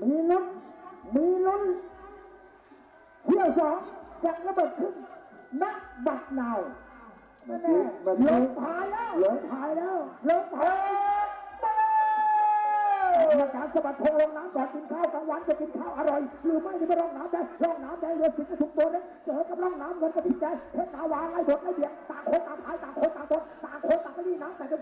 มีลุ้นมีลุ้นเที่ยวสองจะระเบิดขึ้นนักบัตรนาวแน่ๆลงพายแล้วลงพายแล้วลงพายกรรมการสะบัดโพลงน้ำก่อนกินข้าวกลางวันจะกินข้าวอร่อยหรือไม่จะไปร่องน้ำได้ร่องน้ำได้เรือสิงห์ทุกตัวนั้นเจอกับร่องน้ำเงินกระดิ่งใจเพชรนาวาไล่บดไล่เบียดต่างคนต่าง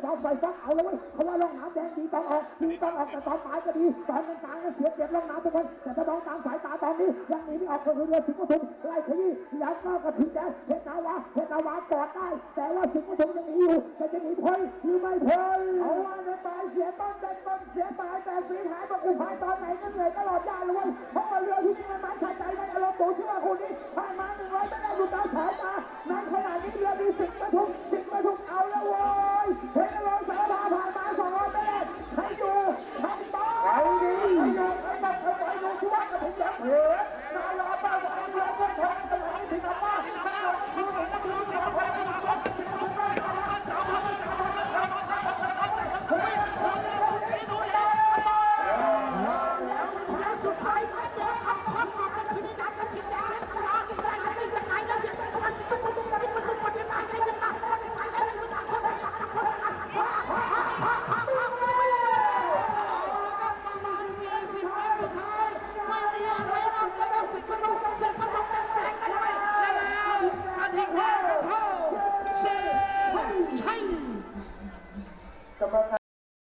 ซ้อมไปซ้อมเอาเลยเว้ยเพราะว่าล่องน้ำแดงดีต้องออกดีต้องออกแต่ตอนปลายก็ดีตอนกลางก็เสียเปรียบล่องน้ำทุกคนแต่จะามองตามสายตาตอนนี้ยังมีที่ออกก็คือเรือสิงห์ปทุมไล่ขยี้ยันมากกระถิ่นแดงเพชรนาวาเพชรนาวาปอดได้ แต่ว่าสิงห์ปทุมยังมีอยู่แต่จะหนีพ้นหรือไม่พ้นเอาว่าในปลายเสียต้นเป็นต้นเสียตายแต่สีหายประกุภายตอนไหนก็เหนื่อยตลอดยาเลยเว้ยเพราะว่าเรือที่นี่มันไม้ชายใจมันอารมณ์ตัวเชื่อคนนี้ผ่านมาหนึ่งร้อยไม่ได้หยุดตามสายตาในขณะนี้เรือมีสิงห์ปทุม capaz